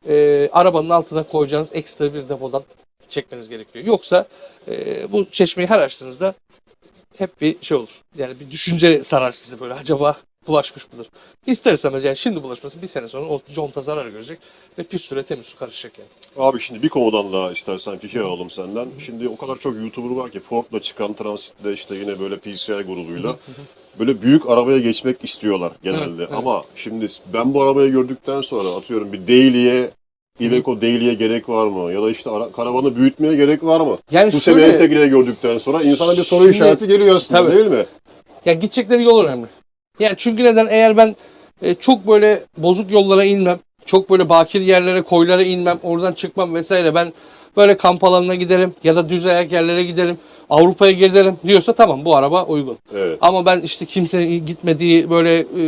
[SPEAKER 1] e, arabanın altına koyacağınız ekstra bir depodan çekmeniz gerekiyor. Yoksa e, bu çeşmeyi her açtığınızda hep bir şey olur. Yani bir düşünce sarar sizi böyle acaba bulaşmış mıdır? İster istemez yani şimdi bulaşmasın bir sene sonra o conta zarar görecek ve pis süre temiz su karışacak yani.
[SPEAKER 2] Abi şimdi bir konudan daha istersen fikir alalım senden. Şimdi o kadar çok YouTuber var ki Ford'la çıkan Transit'le işte yine böyle PCI grubuyla böyle büyük arabaya geçmek istiyorlar genelde.
[SPEAKER 1] Evet, evet.
[SPEAKER 2] Ama şimdi ben bu arabayı gördükten sonra atıyorum bir Daily'ye Iveco Daily'ye gerek var mı? Ya da işte ara- karavanı büyütmeye gerek var mı?
[SPEAKER 1] Yani
[SPEAKER 2] Bu
[SPEAKER 1] şöyle-
[SPEAKER 2] entegreyi gördükten sonra insana bir soru
[SPEAKER 1] Şimdi-
[SPEAKER 2] işareti geliyor aslında
[SPEAKER 1] Tabii.
[SPEAKER 2] değil mi?
[SPEAKER 1] Ya gidecekleri yol önemli. Yani çünkü neden eğer ben e, çok böyle bozuk yollara inmem, çok böyle bakir yerlere, koylara inmem, oradan çıkmam vesaire ben böyle kamp alanına giderim ya da düz ayak yerlere giderim, Avrupa'ya gezerim diyorsa tamam bu araba uygun.
[SPEAKER 2] Evet.
[SPEAKER 1] Ama ben işte kimsenin gitmediği böyle e,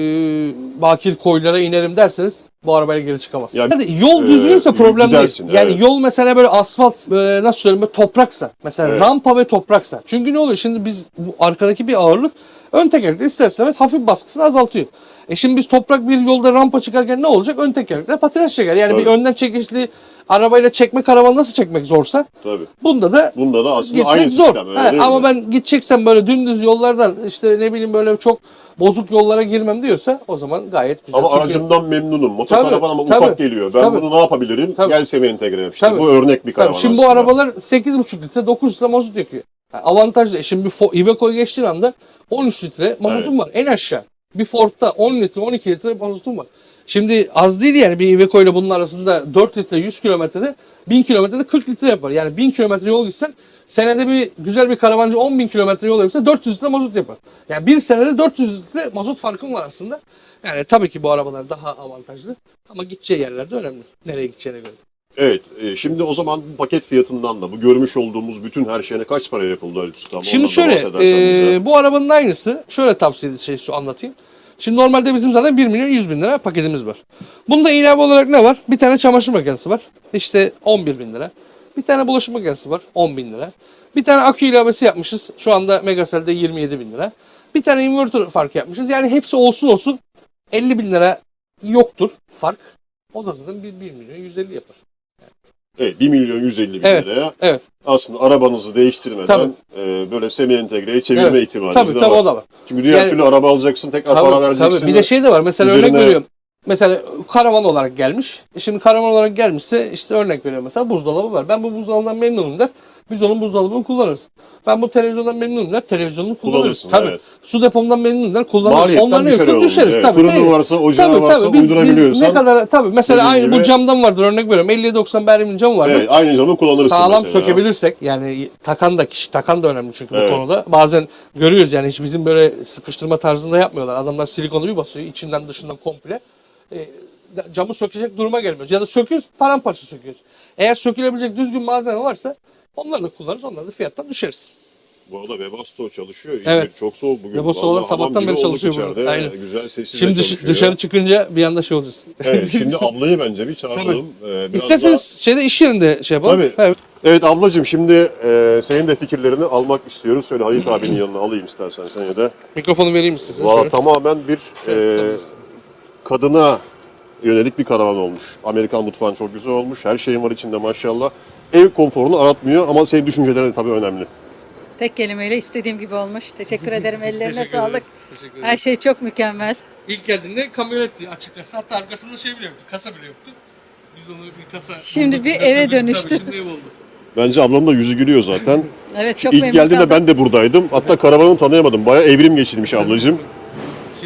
[SPEAKER 1] bakir koylara inerim derseniz bu arabayla geri çıkamazsınız.
[SPEAKER 2] Yani,
[SPEAKER 1] Yani yol
[SPEAKER 2] e,
[SPEAKER 1] düzgünse problem
[SPEAKER 2] gidersin,
[SPEAKER 1] değil. Yani
[SPEAKER 2] evet.
[SPEAKER 1] yol mesela böyle asfalt e, nasıl söyleyeyim böyle topraksa mesela
[SPEAKER 2] Evet.
[SPEAKER 1] rampa ve topraksa. Çünkü ne oluyor şimdi biz bu arkadaki bir ağırlık ön tekerlekte ister istemez hafif baskısını azaltıyor. E şimdi biz toprak bir yolda rampa çıkarken ne olacak? Ön tekerlekle patinaj çeker. Yani bir
[SPEAKER 2] Tabii.
[SPEAKER 1] önden çekişli arabayla çekme karavanı nasıl çekmek zorsa
[SPEAKER 2] Tabii.
[SPEAKER 1] bunda da
[SPEAKER 2] Bunda da aslında
[SPEAKER 1] gitmek
[SPEAKER 2] aynı
[SPEAKER 1] zor.
[SPEAKER 2] sistem öyle
[SPEAKER 1] Ha,
[SPEAKER 2] değil
[SPEAKER 1] ama
[SPEAKER 2] mi?
[SPEAKER 1] ben gideceksem böyle dümdüz yollardan işte ne bileyim böyle çok bozuk yollara girmem diyorsa o zaman gayet güzel.
[SPEAKER 2] Ama
[SPEAKER 1] Çünkü-
[SPEAKER 2] aracımdan memnunum. Motokaravan
[SPEAKER 1] Tabii,
[SPEAKER 2] ama
[SPEAKER 1] tabii,
[SPEAKER 2] ufak geliyor. Ben
[SPEAKER 1] tabii.
[SPEAKER 2] bunu ne yapabilirim?
[SPEAKER 1] Tabii.
[SPEAKER 2] Gel semi entegre yap. İşte
[SPEAKER 1] Tabii.
[SPEAKER 2] bu örnek bir karavan
[SPEAKER 1] şimdi bu
[SPEAKER 2] aslında.
[SPEAKER 1] arabalar 8,5 litre 9 litre mazot yakıyor. Yani avantajlı. E Şimdi bir Fo- Iveco'ya geçtiğin anda 13 litre mazotun var en aşağı. Bir Ford'da 10 litre 12 litre mazotun var. Şimdi az değil yani bir Iveco ile bunun arasında 4 litre 100 kilometrede 1000 kilometrede 40 litre yapar. Yani 1000 kilometre yol gitsen senede bir güzel bir karavancı 10 bin kilometre yol yapsa 400 litre mazot yapar. Yani bir senede 400 litre mazot farkın var aslında. Yani tabii ki bu arabalar daha avantajlı ama gideceği yerler de önemli. Nereye gideceğine göre.
[SPEAKER 2] Evet, e, şimdi o zaman bu paket fiyatından da bu görmüş olduğumuz bütün her şeyine kaç para yapıldı Ali Usta?
[SPEAKER 1] Şimdi şöyle, e, bu arabanın aynısı, şöyle tavsiye şey anlatayım. Şimdi normalde bizim zaten 1 milyon 100 bin lira paketimiz var. Bunda ilave olarak ne var? Bir tane çamaşır makinesi var. İşte 11 bin lira. Bir tane bulaşık makinesi var. 10 bin lira. Bir tane akü ilavesi yapmışız. Şu anda Megasel'de 27 bin lira. Bir tane inverter fark yapmışız. Yani hepsi olsun olsun 50 bin lira yoktur fark. O da zaten 1, 1 milyon 150 yapar.
[SPEAKER 2] Evet, 1 milyon 150 bin
[SPEAKER 1] Evet,
[SPEAKER 2] liraya
[SPEAKER 1] evet.
[SPEAKER 2] aslında arabanızı değiştirmeden
[SPEAKER 1] Tabii.
[SPEAKER 2] e, böyle semi entegreye çevirme
[SPEAKER 1] Evet.
[SPEAKER 2] ihtimaliniz
[SPEAKER 1] Tabii
[SPEAKER 2] de
[SPEAKER 1] tabii
[SPEAKER 2] var.
[SPEAKER 1] o da var.
[SPEAKER 2] Çünkü diğer
[SPEAKER 1] Yani-
[SPEAKER 2] türlü araba alacaksın, tekrar
[SPEAKER 1] Tabii,
[SPEAKER 2] para vereceksin.
[SPEAKER 1] tabii. Bir de şey de var. Mesela
[SPEAKER 2] Üzerine-
[SPEAKER 1] örnek veriyorum. Mesela karavan olarak gelmiş. E Şimdi karavan olarak gelmişse işte örnek veriyorum mesela buzdolabı var. Ben bu buzdolabından memnunum der. Biz onun buzdolabını kullanırız. Ben bu televizyondan memnunum der. Televizyonunu kullanırız. Tabii.
[SPEAKER 2] evet.
[SPEAKER 1] Su depomdan memnunum der. Kullanırız.
[SPEAKER 2] Maliyetten
[SPEAKER 1] Onların yoksa düşeriz.
[SPEAKER 2] Evet,
[SPEAKER 1] Tabii.
[SPEAKER 2] fırının varsa, ocağı
[SPEAKER 1] Tabii,
[SPEAKER 2] varsa
[SPEAKER 1] tabii. Biz-
[SPEAKER 2] uydurabiliyorsan.
[SPEAKER 1] Biz ne kadar tabii mesela aynı bu
[SPEAKER 2] gibi-
[SPEAKER 1] camdan vardır örnek veriyorum. 50-90 berlimin camı vardır.
[SPEAKER 2] Evet, aynı zamanda kullanırsın
[SPEAKER 1] Sağlam
[SPEAKER 2] mesela.
[SPEAKER 1] sökebilirsek yani takan da kişi takan da önemli çünkü
[SPEAKER 2] Evet.
[SPEAKER 1] bu konuda. Bazen görüyoruz yani hiç bizim böyle sıkıştırma tarzında yapmıyorlar. Adamlar silikonu bir basıyor içinden dışından komple. E, camı sökecek duruma gelmiyoruz. Ya da söküyoruz paramparça söküyoruz. Eğer sökülebilecek düzgün malzeme varsa onları da kullanırız. Onları da fiyattan düşeriz.
[SPEAKER 2] Bu arada Webasto çalışıyor. İzmir
[SPEAKER 1] Evet.
[SPEAKER 2] çok soğuk bugün.
[SPEAKER 1] Webasto
[SPEAKER 2] Vallahi
[SPEAKER 1] olan sabahtan
[SPEAKER 2] hamam gibi
[SPEAKER 1] beri
[SPEAKER 2] olduk
[SPEAKER 1] çalışıyor burada.
[SPEAKER 2] içeride.
[SPEAKER 1] Aynen.
[SPEAKER 2] Güzel sessiz
[SPEAKER 1] Şimdi dış-
[SPEAKER 2] çalışıyor.
[SPEAKER 1] dışarı çıkınca bir anda şey olacağız.
[SPEAKER 2] Evet, şimdi ablayı bence bir çağıralım. Ee, biraz
[SPEAKER 1] İsterseniz şeyde iş yerinde şey yapalım.
[SPEAKER 2] Tabii.
[SPEAKER 1] Evet.
[SPEAKER 2] Evet ablacığım şimdi e, senin de fikirlerini almak istiyoruz. Şöyle Halit abinin yanına alayım istersen sen de.
[SPEAKER 1] Mikrofonu vereyim isterseniz.
[SPEAKER 2] Valla
[SPEAKER 1] şöyle.
[SPEAKER 2] tamamen bir
[SPEAKER 1] Şöyle
[SPEAKER 2] e, kadına yönelik bir karavan olmuş. Amerikan mutfağın çok güzel olmuş. Her şeyin var içinde maşallah. Ev konforunu aratmıyor ama senin düşüncelerin tabii önemli.
[SPEAKER 3] Tek kelimeyle istediğim gibi olmuş. Teşekkür ederim. Ellerine
[SPEAKER 1] Teşekkür
[SPEAKER 3] sağlık.
[SPEAKER 1] ederiz. Teşekkür ederiz.
[SPEAKER 3] Her şey çok mükemmel.
[SPEAKER 1] İlk geldiğinde kamyonetti açık kasa. Hatta arkasında şey bile yoktu. Kasa bile yoktu. Biz onu bir kasa
[SPEAKER 3] Şimdi
[SPEAKER 1] bulduk,
[SPEAKER 3] bir eve
[SPEAKER 1] Tabii,
[SPEAKER 3] dönüştü.
[SPEAKER 1] şimdi ev oldu.
[SPEAKER 2] Bence ablanın da yüzü gülüyor zaten.
[SPEAKER 3] Evet çok
[SPEAKER 2] İlk
[SPEAKER 3] memnun
[SPEAKER 2] geldiğinde
[SPEAKER 3] kaldım.
[SPEAKER 2] ben de buradaydım. Hatta karavanı tanıyamadım. Bayağı evrim geçirmiş ablacığım.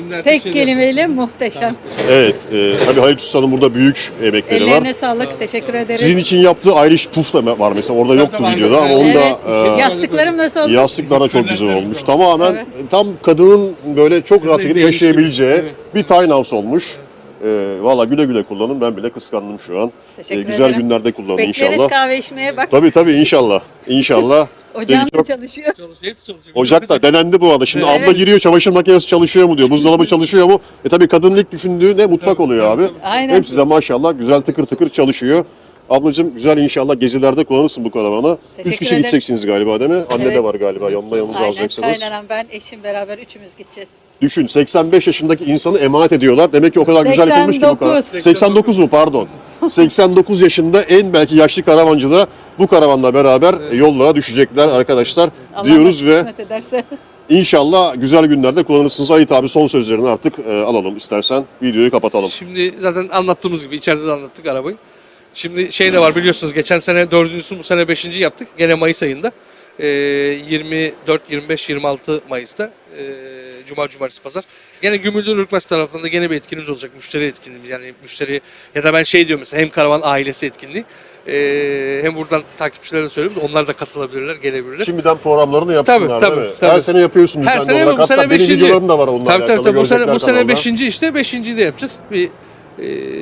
[SPEAKER 1] Artık
[SPEAKER 3] Tek kelimeyle muhteşem.
[SPEAKER 2] Evet, e, tabii Halit Usta'nın burada büyük emekleri var.
[SPEAKER 3] Ellerine sağlık. Teşekkür ederiz.
[SPEAKER 2] Sizin için yaptığı Irish Puff da var mesela. Orada yoktu
[SPEAKER 1] tabii,
[SPEAKER 2] videoda ama onu
[SPEAKER 3] Evet.
[SPEAKER 2] da e,
[SPEAKER 3] Yastıklarım nasıl olmuş?
[SPEAKER 2] Yastıklar da çok güzel olmuş. Tamamen
[SPEAKER 3] Evet.
[SPEAKER 2] tam kadının böyle çok rahat şekilde
[SPEAKER 1] değişik.
[SPEAKER 2] yaşayabileceği
[SPEAKER 1] Evet.
[SPEAKER 2] bir tiny house olmuş. Ee, Valla güle güle kullanın. Ben bile kıskandım şu an.
[SPEAKER 3] Teşekkür
[SPEAKER 2] Ee, güzel
[SPEAKER 3] ederim.
[SPEAKER 2] günlerde kullanın
[SPEAKER 3] Bekleriz
[SPEAKER 2] inşallah.
[SPEAKER 3] kahve içmeye bak.
[SPEAKER 2] Tabii tabii inşallah. İnşallah.
[SPEAKER 3] Ocağım da
[SPEAKER 2] çok-
[SPEAKER 3] çalışıyor.
[SPEAKER 1] Çalışıyor, hepsi çalışıyor.
[SPEAKER 2] Ocakta denendi bu arada. Şimdi
[SPEAKER 3] Evet.
[SPEAKER 2] abla giriyor çamaşır makinesi çalışıyor mu diyor. Buzdolabı çalışıyor mu? E tabii kadının ilk düşündüğü ne? Mutfak oluyor abi.
[SPEAKER 3] Aynen.
[SPEAKER 2] Hepsi de maşallah güzel tıkır tıkır çalışıyor. Ablacığım güzel inşallah gezilerde kullanırsın bu karavanı. Üç
[SPEAKER 3] Teşekkür
[SPEAKER 2] kişi
[SPEAKER 3] ederim.
[SPEAKER 2] gideceksiniz galiba değil mi? Anne de
[SPEAKER 3] Evet.
[SPEAKER 2] var galiba yanında yanınıza
[SPEAKER 3] Aynen.
[SPEAKER 2] alacaksınız.
[SPEAKER 3] Kaynanam ben eşim beraber üçümüz gideceğiz.
[SPEAKER 2] Düşün 85 yaşındaki insanı emanet ediyorlar. Demek ki o kadar güzel yapılmış ki bu karavan.
[SPEAKER 3] 89.
[SPEAKER 2] 89 mu pardon. 89 yaşında en belki yaşlı karavancı da bu karavanla beraber yollara düşecekler arkadaşlar
[SPEAKER 3] Allah
[SPEAKER 2] diyoruz
[SPEAKER 3] nasip
[SPEAKER 2] ve
[SPEAKER 3] kısmet ederse.
[SPEAKER 2] inşallah güzel günlerde kullanırsınız. Ayit abi son sözlerini artık e, alalım istersen videoyu kapatalım.
[SPEAKER 1] Şimdi zaten anlattığımız gibi içeride de anlattık arabayı. Şimdi şey de var biliyorsunuz geçen sene dördüncüsü bu sene beşinci yaptık. Gene Mayıs ayında. Ee, 24, 25, 26 Mayıs'ta. Ee, Cuma, Cumartesi, Pazar. Gene Gümüldür Ürkmez tarafında gene bir etkinliğimiz olacak. Müşteri etkinliğimiz yani müşteri ya da ben şey diyorum mesela hem karavan ailesi etkinliği. Ee, hem buradan takipçilere söyleyeyim onlar da katılabilirler, gelebilirler.
[SPEAKER 2] Şimdiden programlarını yapsınlar
[SPEAKER 1] Tabii,
[SPEAKER 2] değil mi?
[SPEAKER 1] tabii.
[SPEAKER 2] Her sene yapıyorsun
[SPEAKER 1] Her sene
[SPEAKER 2] olarak.
[SPEAKER 1] bu
[SPEAKER 2] Hatta
[SPEAKER 1] sene
[SPEAKER 2] benim
[SPEAKER 1] beşinci.
[SPEAKER 2] videolarım da var onunla
[SPEAKER 1] Tabii tabii
[SPEAKER 2] alakalı.
[SPEAKER 1] tabii bu sene
[SPEAKER 2] görecekler
[SPEAKER 1] bu sene
[SPEAKER 2] kanalda.
[SPEAKER 1] beşinci işte beşinciyi de yapacağız. Bir e,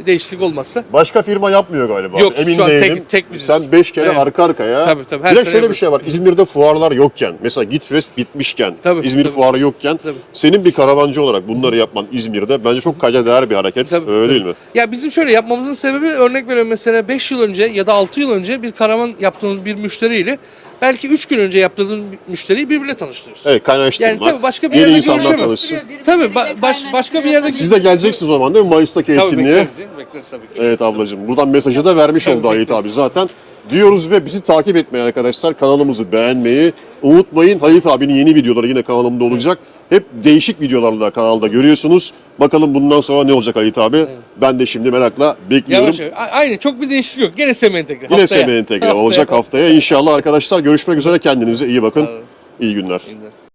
[SPEAKER 1] değişiklik olmazsa.
[SPEAKER 2] Başka firma yapmıyor galiba.
[SPEAKER 1] Yok,
[SPEAKER 2] Emin
[SPEAKER 1] şu an tek-
[SPEAKER 2] değilim.
[SPEAKER 1] tek biziz.
[SPEAKER 2] Sen 5 kere
[SPEAKER 1] Evet.
[SPEAKER 2] arka arkaya.
[SPEAKER 1] Tabii, tabii, her
[SPEAKER 2] Bir de şöyle bir şey var. İzmir'de fuarlar yokken, mesela Git West bitmişken,
[SPEAKER 1] Tabii,
[SPEAKER 2] İzmir
[SPEAKER 1] tabii.
[SPEAKER 2] fuarı yokken,
[SPEAKER 1] Tabii.
[SPEAKER 2] senin bir karavancı olarak bunları yapman İzmir'de bence çok kayda değer bir hareket.
[SPEAKER 1] Tabii,
[SPEAKER 2] Öyle
[SPEAKER 1] tabii.
[SPEAKER 2] değil mi?
[SPEAKER 1] Ya bizim şöyle yapmamızın sebebi örnek veriyorum mesela 5 yıl önce ya da 6 yıl önce bir karavan yaptığımız bir müşteriyle belki 3 gün önce yaptığın müşteriyi birbirine tanıştırıyorsun.
[SPEAKER 2] Evet kaynaştırmak.
[SPEAKER 1] Yani tabii başka bir yerde görüşemez. Tabii, ba- baş- başka bir yerde-
[SPEAKER 2] Siz de geleceksiniz o zaman değil mi Mayıs'taki
[SPEAKER 1] Tabii
[SPEAKER 2] etkinliğe?
[SPEAKER 1] bekleriz, bekleriz tabii ki.
[SPEAKER 2] Evet ablacığım. Buradan mesajı da vermiş
[SPEAKER 1] Tabii,
[SPEAKER 2] oldu Ayit
[SPEAKER 1] bekleriz.
[SPEAKER 2] abi zaten. Diyoruz ve bizi takip etmeyi arkadaşlar. Kanalımızı beğenmeyi unutmayın. Halit abinin yeni videoları yine kanalımda olacak. Hep değişik videolarla kanalda görüyorsunuz. Bakalım bundan sonra ne olacak Halit abi? Ben de şimdi merakla bekliyorum.
[SPEAKER 1] Yavaş yavaş. A- Aynı çok bir değişiklik yok. Gene semi entegre.
[SPEAKER 2] Yine. SB entegre
[SPEAKER 1] Haftaya.
[SPEAKER 2] olacak haftaya. İnşallah arkadaşlar görüşmek üzere. Kendinize iyi bakın. İyi günler.
[SPEAKER 1] Haftaya.